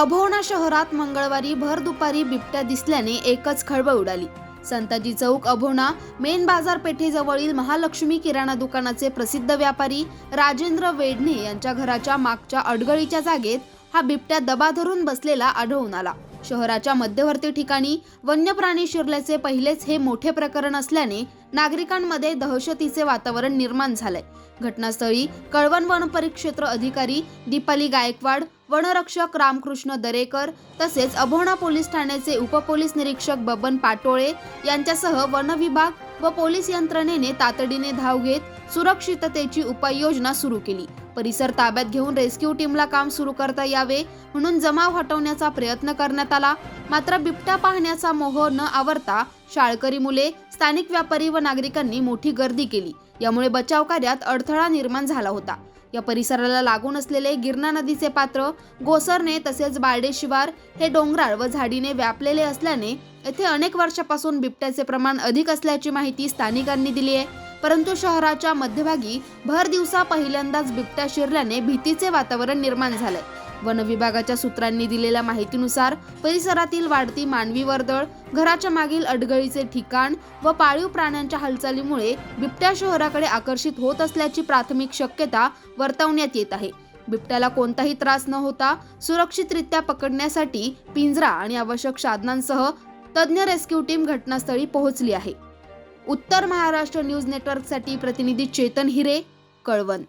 अभोणा शहरात मंगळवारी भर दुपारी बिबट्या दिसल्याने एकच खळबळ उडाली. संताजी चौक अभोणा मेन बाजारपेठेजवळील महालक्ष्मी किराणा दुकानाचे प्रसिद्ध व्यापारी राजेंद्र वेडणे यांच्या घराच्या मागच्या अडगळीच्या जागेत हा बिबट्या दबा धरून बसलेला आढळून आला. शहराच्या मध्यवर्ती ठिकाणी वन्य प्राणी शिरल्याचे पहिलेच हे मोठे प्रकरण असल्याने नागरिकांमध्ये दहशतीचे वातावरण निर्माण झालंय. घटनास्थळी कळवण वन परिक्षेत्र अधिकारी दीपाली गायकवाड वनरक्षक रामकृष्ण दरेकर तसेच अभोणा पोलीस ठाण्याचे उपपोलीस निरीक्षक बबन पाटोळे यांच्यासह वनविभाग व पोलीस यंत्रणेने तातडीने धाव घेत सुरक्षिततेची उपाययोजना सुरू केली. परिसर ताब्यात घेऊन रेस्क्यू टीमला काम सुरू करता यावे म्हणून जमाव हटवण्याचा प्रयत्न करण्यात आला. मात्र बिबट्या पाहण्याचा मोह न आवरता शाळकरी मुले स्थानिक व्यापारी व नागरिकांनी मोठी गर्दी केली. यामुळे बचाव कार्यात अडथळा निर्माण झाला होता. या परिसराला लागून असलेले गिरणा नदीचे पात्र गोसरणे तसेच बारडे शिवार हे डोंगराळ व झाडीने व्यापलेले असल्याने येथे अनेक वर्षापासून बिबट्याचे प्रमाण अधिक असल्याची माहिती स्थानिकांनी दिली आहे. परंतु शहराच्या मध्यभागी भर दिवसा पहिल्यांदाच बिबट्या शिरल्याने भीतीचे वातावरण निर्माण झालंय. वन विभागाच्या सूत्रांनी दिलेल्या माहितीनुसार परिसरातील वाढती मानवी वर्दळ घराच्या मागील अडगळीचे ठिकाण व पाळीव प्राण्यांच्या हालचालीमुळे बिबट्या शहराकडे आकर्षित होत असल्याची प्राथमिक शक्यता वर्तवण्यात येत आहे. बिबट्याला कोणताही त्रास न होता सुरक्षितरित्या पकडण्यासाठी पिंजरा आणि आवश्यक साधनांसह तज्ज्ञ रेस्क्यू टीम घटनास्थळी पोहोचली आहे. उत्तर महाराष्ट्र न्यूज नेटवर्कसाठी प्रतिनिधी चेतन हिरे कळवण.